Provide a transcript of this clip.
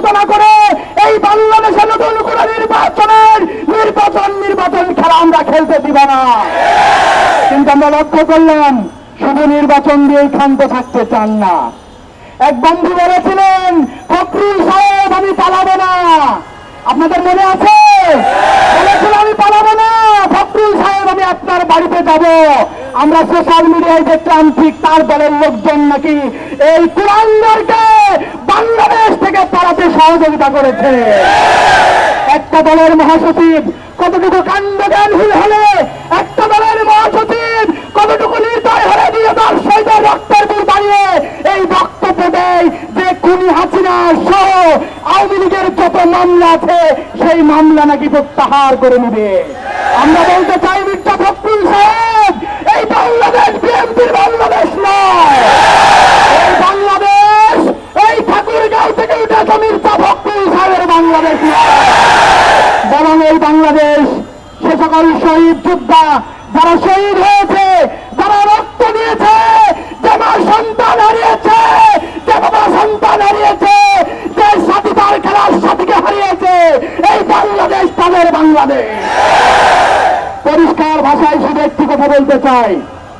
সহযোগিতা করে এই বাংলাদেশে নতুন করে নির্বাচনের, নির্বাচন নির্বাচন খেলা আমরা খেলতে দিব না। কিন্তু আমরা লক্ষ্য করলাম, শুধু নির্বাচন দিয়েই ক্ষান্ত থাকতে চান না। এক বন্ধু বলেছিলেন, ফখরুল সাহেব, আমি পালাবো না। আপনাদের মনে আছে? বলেছিল আমি পালাবো না। ফখরুল সাহেব, আমি আপনার বাড়িতে যাব। আমরা সোশ্যাল মিডিয়ায় দেখলাম ঠিক তার দলের লোকজন নাকি এই পালাতে সহযোগিতা করেছে। একটা দলের মহাসচিব কতটুকু কাণ্ডজ্ঞানহীন হলে একটা দলের মহাসচিব কতটুকু নির্দয় হলে দিয়ে তার সৈন্য রক্তের বুক দাঁড়িয়ে এই বক্তব্য দেয় যে খুনি হাসিনা সহ আওয়ামী লীগের যত মামলা আছে, সেই মামলা নাকি প্রত্যাহার করে নেবে। আমরা বলতে চাই মির্জা ফখরুল সাহেব এই বাংলাদেশ বিএনপির বাংলাদেশ নয় এই বাংলাদেশ এই ঠাকুরগাঁও থেকে উঠেছে মির্জা ফখরুল সাহেবের বাংলাদেশ। বরং এই বাংলাদেশ, সে সকল শহীদ যোদ্ধা যারা শহীদ হয়েছে, যারা রক্ত দিয়েছে, যে মা সন্তান হারিয়েছে, যে বাবা সন্তান হারিয়েছে, যে সাথী তার খেলার সাথীকে হারিয়েছে, এই বাংলাদেশ তাদের বাংলাদেশ। পরিষ্কার ভাষায় শুধু একটি কথা বলতে চাই